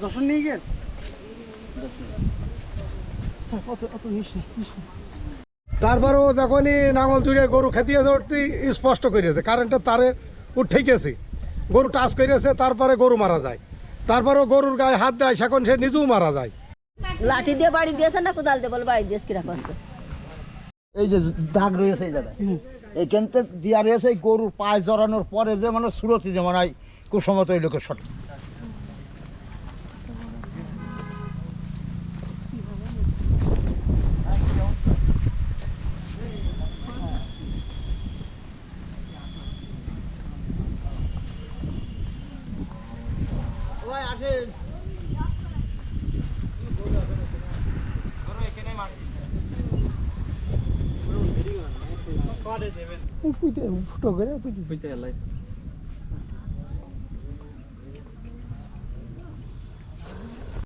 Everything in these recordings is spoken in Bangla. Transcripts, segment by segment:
যশোর নিয়ে গেছ। তারপরেও যখনই নাঙল জুড়ে গরু খেতিয়েছে উঠতে স্পষ্ট করেছে কারেন্টের তারে উঠে গেছে গরু টাচ করেছে তারপরে গরু মারা যায়। তারপরে গরুর গায়ে হাত দেয় সেখন সে নিজেও মারা যায়। লাঠি দিয়ে বাড়ি দিয়েছে না কোদাল দিয়ে? বলে বাড়ি দিয়েছে কীরকম করছে এই যে দাগ রয়েছে এই জায়গায়। এইখানতে দিয়া রয়েছে এই গরুর পায়ে জড়ানোর পরে যে মানে সুরতি যেমন হয় কুসমত ওই লোকের শট ফুটো করে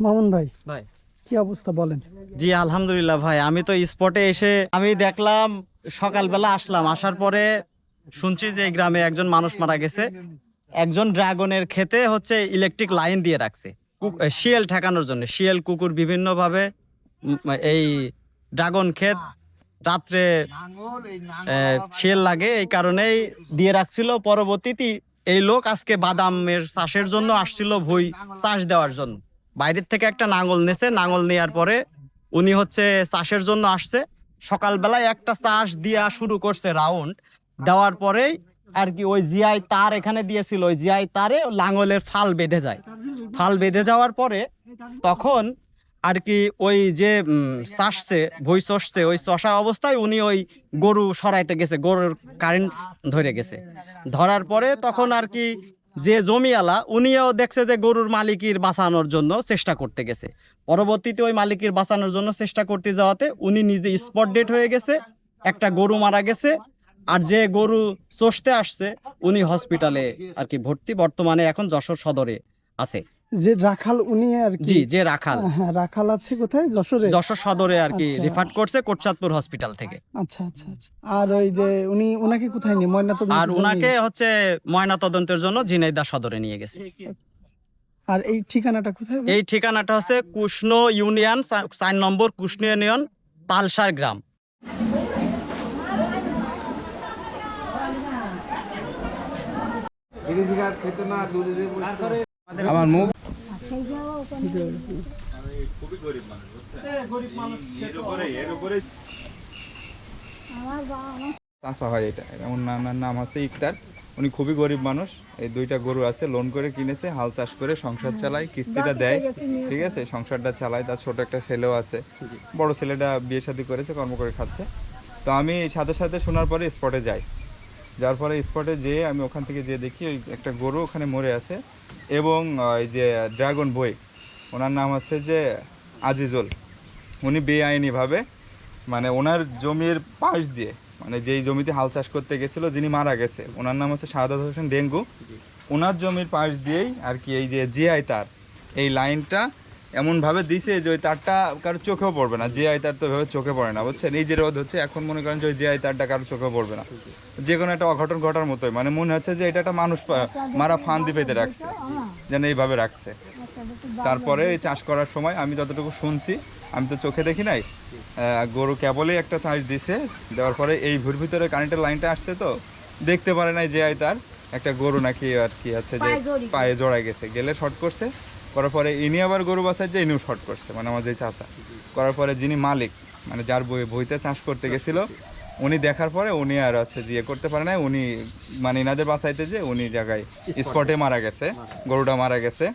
মামুন ভাই ভাই। কি অবস্থা বলেন? জি আলহামদুলিল্লাহ ভাই আমি তো স্পটে এসে আমি দেখলাম সকালবেলা আসলাম আসার পরে শুনছি যে এই গ্রামে একজন মানুষ মারা গেছে। একজন ড্রাগনের খেতে হচ্ছে ইলেকট্রিক লাইন দিয়ে রাখছে। শিয়াল ঠেকানোর জন্য শিয়াল কুকুর বিভিন্নভাবে এই ড্রাগন ক্ষেত রাত্রে এ, শিয়াল লাগে এই কারণেই দিয়ে রাখছিল। পরবর্তীতে এই লোক আজকে বাদামের চাষের জন্য আসছিল ভুই চাষ দেওয়ার জন্য। বাইরের থেকে একটা নাঙল নেছে নাঙল নেওয়ার পরে উনি হচ্ছে চাষের জন্য আসছে। সকালবেলায় একটা চাষ দিয়া শুরু করছে রাউন্ড। দেওয়ার পরেই আর কি ওই জিআই তার এখানে দিয়েছিল ওই জিআই তারে লাঙলের ফাল বেঁধে যায়। ফাল বেঁধে যাওয়ার পরে তখন আর কি ওই যে চাষছে, ভুই চষছে, ওই চষা অবস্থায় উনি ওই গরু সরাইতে গেছে, গরুর কারেন্ট ধরে গেছে। ধরার পরে তখন আর কি যে জমিওয়ালা, উনিও দেখছে যে গরুর মালিকের বাঁচানোর জন্য চেষ্টা করতে গেছে। পরবর্তীতে ওই মালিকের বাঁচানোর জন্য চেষ্টা করতে যাওয়াতে উনি নিজে স্পট ডেট হয়ে গেছে, একটা গরু মারা গেছে, আর যে গরু চষতে আসছে, উনি হসপিটালে আর কি ভর্তি, বর্তমানে এখন যশোর সদরে আছে। যে রাখাল উনি আর কি জি যে রাখাল। হ্যাঁ রাখাল আছে কোথায়? যশোরে। যশোর সদরে আর কি। রিফার করছে কোটচাঁদপুর হসপিটাল থেকে। আচ্ছা আচ্ছা আচ্ছা। আর ওই যে উনি ওনাকে কোথায় নিয়ে? ময়না তো আর উনাকে হচ্ছে ময়না তদন্তের জন্য ঝিনাইদা সদরে নিয়ে গেছে। আর এই ঠিকানাটা কোথায় এই ঠিকানাটা হচ্ছে কৃষ্ণ ইউনিয়ন চার নম্বর কৃষ্ণ ইউনিয়ন তালসার গ্রাম। আমার মুখ চাষা হয় এটা। ওর নানার নাম আছে ইকতার। উনি খুবই গরিব মানুষ। এই দুইটা গরু আছে লোন করে কিনেছে, হাল চাষ করে সংসার চালায়, কিস্তিটা দেয়। ঠিক আছে, সংসারটা চালায়। তার ছোট একটা ছেলেও আছে। বড় ছেলেটা বিয়ে শাদী করেছে, কর্ম করে খাচ্ছে। তো আমি সাথে সাথে শোনার পরে স্পটে যাই। যার ফলে স্পটে যেয়ে আমি ওখান থেকে যেয়ে দেখি ওই একটা গরু ওখানে মরে আছে এবং ওই যে ড্রাগন বই ওনার নাম হচ্ছে যে আজিজুল। উনি বেআইনিভাবে মানে ওনার জমির পাশ দিয়ে মানে যেই জমিতে হাল চাষ করতে গেছিল যিনি মারা গেছে ওনার নাম হচ্ছে শাহাদাত হোসেন ডেঙ্গু। ওনার জমির পাশ দিয়েই আর কি এই যে জিআই তার এই লাইনটা এমনভাবে দিছে যে ওই তারটা কারও চোখেও পড়বে না। জিআই তার তো এভাবে চোখে পড়ে না বুঝছেন? এই যে রোদ হচ্ছে এখন মনে করেন যে ওই জিআই তারটা কারও চোখেও পড়বে না। যে কোনো একটা অঘটন ঘটার মতোই। মানে মনে হচ্ছে যে এটা একটা মানুষ মারা ফান্দি পেতে রাখছে যেন এইভাবে রাখছে। তারপরে এই চাষ করার সময় আমি যতটুকু শুনছি আমি তো চোখে দেখি নাই গরু কেবলই একটা চাষ দিছে দেওয়ার পরে এই ভুর ভিতরে কারেন্টের লাইনটা আসছে তো দেখতে পারে নাই যে আই তার একটা গরু নাকি আর কি আছে যে পায়ে জড়াই গেছে। গেলে শর্ট করছে করার পরে ইনি আবার গরু বাসায় যে ইনিও শর্ট করছে মানে আমার যে চাষা করার পরে যিনি মালিক মানে যার বই বইতে চাষ করতে গেছিল উনি দেখার পরে উনি আর আছে যে ইয়ে করতে পারে না উনি মানে ইনাদের বাসাইতে যে উনি জায়গায় স্পটে মারা গেছে গরুটা মারা গেছে।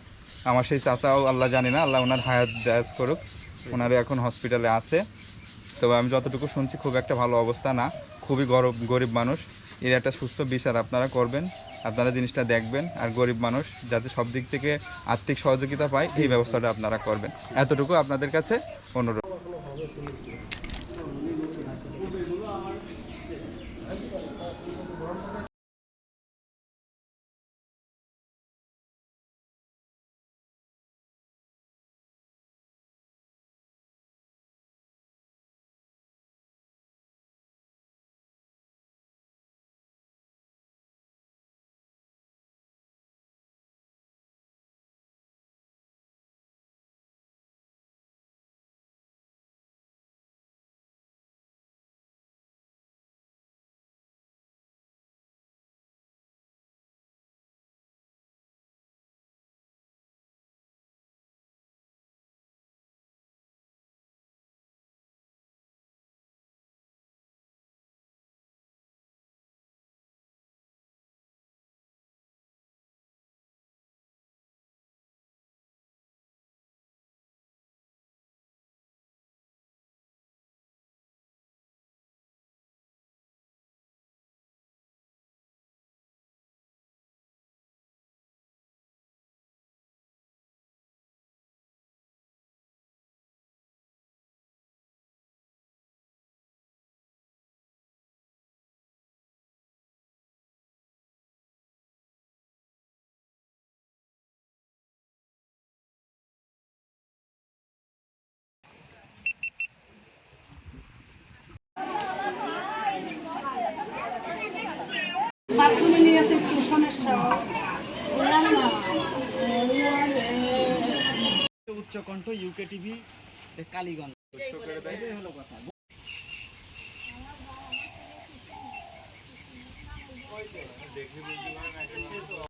আমার সেই চাচাও আল্লাহ জানি না আল্লাহ ওনার হায়াত দায়াত করুক ওনার এখন হসপিটালে আছে। তবে আমি যতটুকু শুনছি খুব একটা ভালো অবস্থা না খুবই গরব গরিব মানুষ। এর একটা সুস্থ বিচার আপনারা করবেন। আপনারা জিনিসটা দেখবেন, আর গরিব মানুষ যাতে সব দিক থেকে আর্থিক সহযোগিতা পায়, এই ব্যবস্থাটা আপনারা করবেন। এতটুকু আপনাদের কাছে অনুরোধ। উচ্চকণ্ঠ ইউকে টিভি কালীগঞ্জ